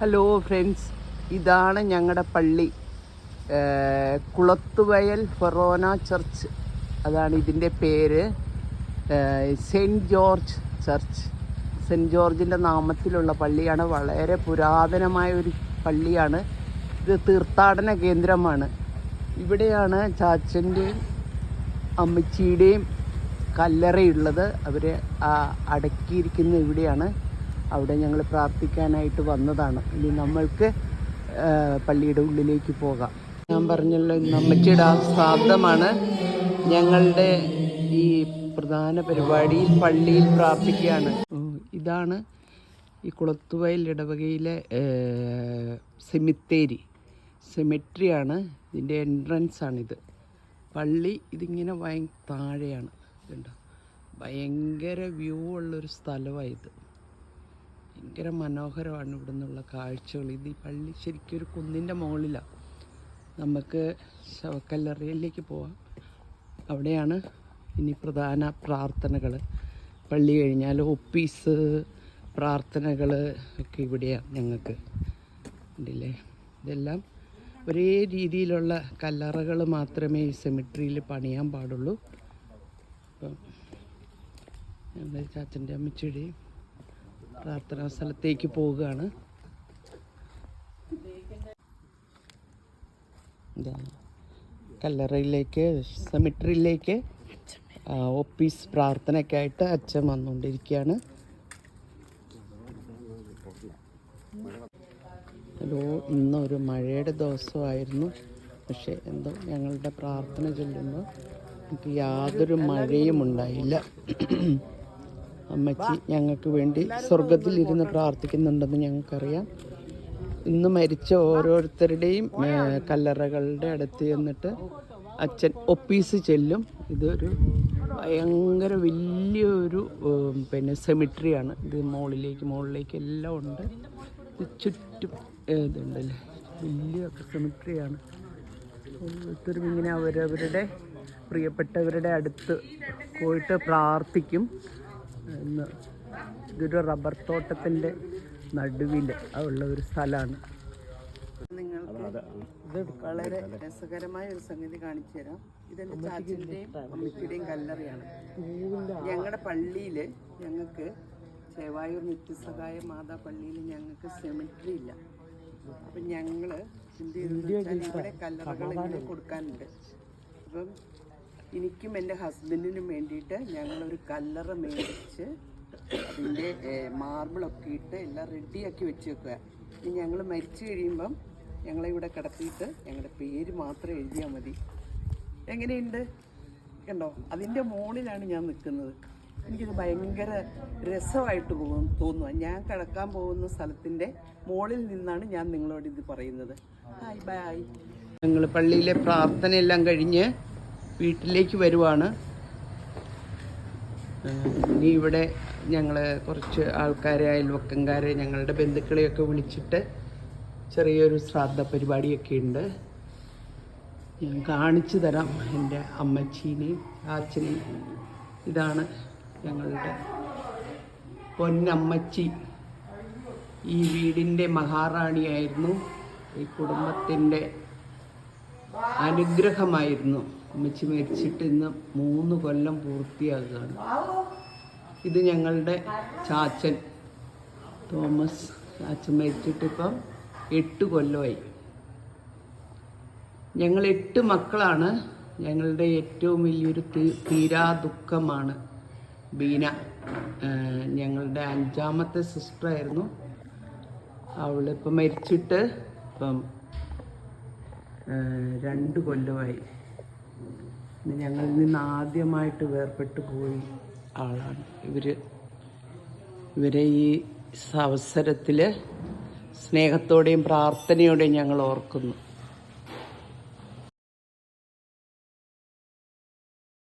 Hello friends ഇതാണ് ഞങ്ങളുടെ പള്ളി. Kulathuvayal forane church. അതാണ് ഇതിന്റെ പേര്. Saint George church. സെന്റ് ജോർജിന്റെ നാമത്തിലുള്ള പള്ളിയാണ്. വളരെ പുരാതനമായ ഒരു പള്ളിയാണ്. ഇത് തീർത്ഥാടന കേന്ദ്രമാണ്. ഇവിടെയാണ് ചാച്ചന്റെയും അമ്മച്ചിയുടെയും കല്ലറയുള്ളത്. അവരെ അടക്കിയിരിക്കുന്ന ഇവിടെയാണ്. അവിടെ ഞങ്ങൾ പ്രാർത്ഥിക്കാനായിട്ട് വന്നതാണ്. ഇനി നമ്മൾക്ക് പള്ളിയുടെ ഉള്ളിലേക്ക് പോകാം. ഞാൻ പറഞ്ഞല്ലോ ആ ശ്രാദ്ധമാണ് ഞങ്ങളുടെ ഈ പ്രധാന പരിപാടിയിൽ പള്ളിയിൽ പ്രാർത്ഥിക്കുകയാണ്. ഇതാണ് ഈ കുളത്തുവയൽ ഇടവകയിലെ സെമിത്തേരി സെമിട്രിയാണ് ഇതിന്റെ എൻട്രൻസ് ആണിത്. പള്ളി ഇതിങ്ങനെ ഭയ താഴെയാണ്. കണ്ടോ? ഭയങ്കര വ്യൂ ഉള്ളൊരു സ്ഥലമായിത് ഭയങ്കര മനോഹരമാണ് ഇവിടെ നിന്നുള്ള കാഴ്ചകൾ. ഇത് ഈ പള്ളി ശരിക്കും ഒരു കുന്നിന്റെ മുകളിലാണ് നമുക്ക് ശവക്കല്ലറയിലേക്ക് പോവാം. അവിടെയാണ് ഇനി പ്രധാന പ്രാർത്ഥനകൾ. പള്ളി കഴിഞ്ഞാൽ ഒപ്പീസ് പ്രാർത്ഥനകൾ ഒക്കെ ഇവിടെയാണ് ഞങ്ങൾക്ക്. ഉണ്ടല്ലേ? ഇതെല്ലാം ഒരേ രീതിയിലുള്ള കല്ലറകൾ മാത്രമേ ഈ സെമിട്രിയിൽ പണിയാൻ പാടുള്ളൂ. അപ്പം ഞങ്ങൾ ചാച്ചന്റെ അമ്മച്ചിയുടെയും പ്രാർത്ഥനാ സ്ഥലത്തേക്ക് പോവുകയാണ് കല്ലറയിലേക്ക് സെമിട്രിയിലേക്ക് ഓഫീസ് പ്രാർത്ഥനയ്ക്കായിട്ട് അച്ഛൻ വന്നുകൊണ്ടിരിക്കുകയാണ്. ഹലോ ഇന്നൊരു മഴയുടെ ദിവസമായിരുന്നു. പക്ഷേ എന്തോ ഞങ്ങളുടെ പ്രാർത്ഥന ചൊല്ലുമ്പോൾ നമുക്ക് യാതൊരു മഴയും ഉണ്ടായില്ല. അമ്മച്ചി ഞങ്ങൾക്ക് വേണ്ടി സ്വർഗത്തിൽ ഇരുന്ന് പ്രാർത്ഥിക്കുന്നുണ്ടെന്ന് ഞങ്ങൾക്കറിയാം. ഇന്ന് മരിച്ച ഓരോരുത്തരുടെയും കല്ലറകളുടെ അടുത്ത് ചെന്നിട്ട് അച്ഛൻ ഒപ്പീസ് ചെല്ലും. ഇതൊരു ഭയങ്കര വലിയൊരു പിന്നെ സെമിട്രിയാണ് ഇത് മുകളിലേക്ക് മുകളിലേക്ക് എല്ലാം ഉണ്ട്. ചുറ്റും ഇതുണ്ടല്ലേ? വലിയ സെമിട്രിയാണ് ഓരോരുത്തരും ഇങ്ങനെ അവരവരുടെ പ്രിയപ്പെട്ടവരുടെ അടുത്ത് പോയിട്ട് പ്രാർത്ഥിക്കും. എന്ന്. ഇതൊരു റബ്ബർ തോട്ടത്തിന്റെ നടുവിൽ ഉള്ള ഒരു സ്ഥലമാണ്. നിങ്ങൾക്ക് വളരെ രസകരമായ ഒരു സംഗതി കാണിച്ചു തരാം. ഇതെന്റെ ചാച്ചന്റെയും അമ്മയ്ക്കുടെയും കല്ലറയാണ് ഞങ്ങളുടെ പള്ളിയിൽ ഞങ്ങൾക്ക് ചേവായൂർ നിത്യസഹായ മാതാ പള്ളിയിൽ ഞങ്ങൾക്ക് സെമിട്രി ഇല്ല. അപ്പം ഞങ്ങൾ എന്ത് വെച്ചാൽ ഇവിടെ കല്ലറകൾ ഇങ്ങനെ കൊടുക്കാനുണ്ട്. അപ്പം എനിക്കും എന്റെ ഹസ്ബൻഡിനും വേണ്ടിയിട്ട് ഞങ്ങളൊരു കല്ലറ മേടിച്ച് അതിന്റെ മാർബിളൊക്കെ ഇട്ട് എല്ലാം റെഡിയാക്കി വെച്ച് വെക്കുക ഇനി ഞങ്ങൾ മരിച്ചു കഴിയുമ്പം ഞങ്ങളെ ഇവിടെ കിടത്തിയിട്ട് ഞങ്ങളുടെ പേര് മാത്രം എഴുതിയാൽ മതി. എങ്ങനെയുണ്ട്? കണ്ടോ? അതിന്റെ മുകളിലാണ് ഞാൻ നിൽക്കുന്നത്. എനിക്കിത് ഭയങ്കര രസമായിട്ട് തോന്നുക ഞാൻ കിടക്കാൻ പോകുന്ന സ്ഥലത്തിന്റെ മുകളിൽ നിന്നാണ് ഞാൻ നിങ്ങളോട് ഇത് പറയുന്നത്. ഹായ് ബൈ ഞങ്ങൾ പള്ളിയിലെ പ്രാർത്ഥനയെല്ലാം കഴിഞ്ഞ് വീട്ടിലേക്ക് വരുവാണ്. ഇനി ഇവിടെ ഞങ്ങൾ കുറച്ച് ആൾക്കാരെ അയൽവക്കംകാരെ ഞങ്ങളുടെ ബന്ധുക്കളെയൊക്കെ വിളിച്ചിട്ട് ചെറിയൊരു ശ്രാദ്ധ പരിപാടിയൊക്കെ ഉണ്ട്. ഞാൻ കാണിച്ചു തരാം എന്റെ അമ്മച്ചീനെയും അച്ഛനെയും ഇതാണ് ഞങ്ങളുടെ പൊന്നമ്മച്ചി. ഈ വീടിന്റെ മഹാറാണിയായിരുന്നു. ഈ കുടുംബത്തിന്റെ അനുഗ്രഹമായിരുന്നു. അമ്മച്ചി മരിച്ചിട്ട് ഇന്ന് മൂന്ന് കൊല്ലം പൂർത്തിയാകുകയാണ്. ഇത് ഞങ്ങളുടെ ചാച്ചൻ തോമസ് ചാച്ചൻ മരിച്ചിട്ടിപ്പം എട്ട് കൊല്ലമായി. ഞങ്ങൾ എട്ട് മക്കളാണ്. ഞങ്ങളുടെ ഏറ്റവും വലിയൊരു തീരാ ദുഃഖമാണ് ബീന. ഞങ്ങളുടെ അഞ്ചാമത്തെ സിസ്റ്ററായിരുന്നു അവളിപ്പം മരിച്ചിട്ട് ഇപ്പം രണ്ട് കൊല്ലമായി. ഞങ്ങളിൽ നിന്ന് ആദ്യമായിട്ട് വേർപെട്ട് പോയി ആളാണ്. ഇവർ ഇവരെ ഈ അവസരത്തിൽ സ്നേഹത്തോടെയും പ്രാർത്ഥനയോടെയും ഞങ്ങൾ ഓർക്കുന്നു.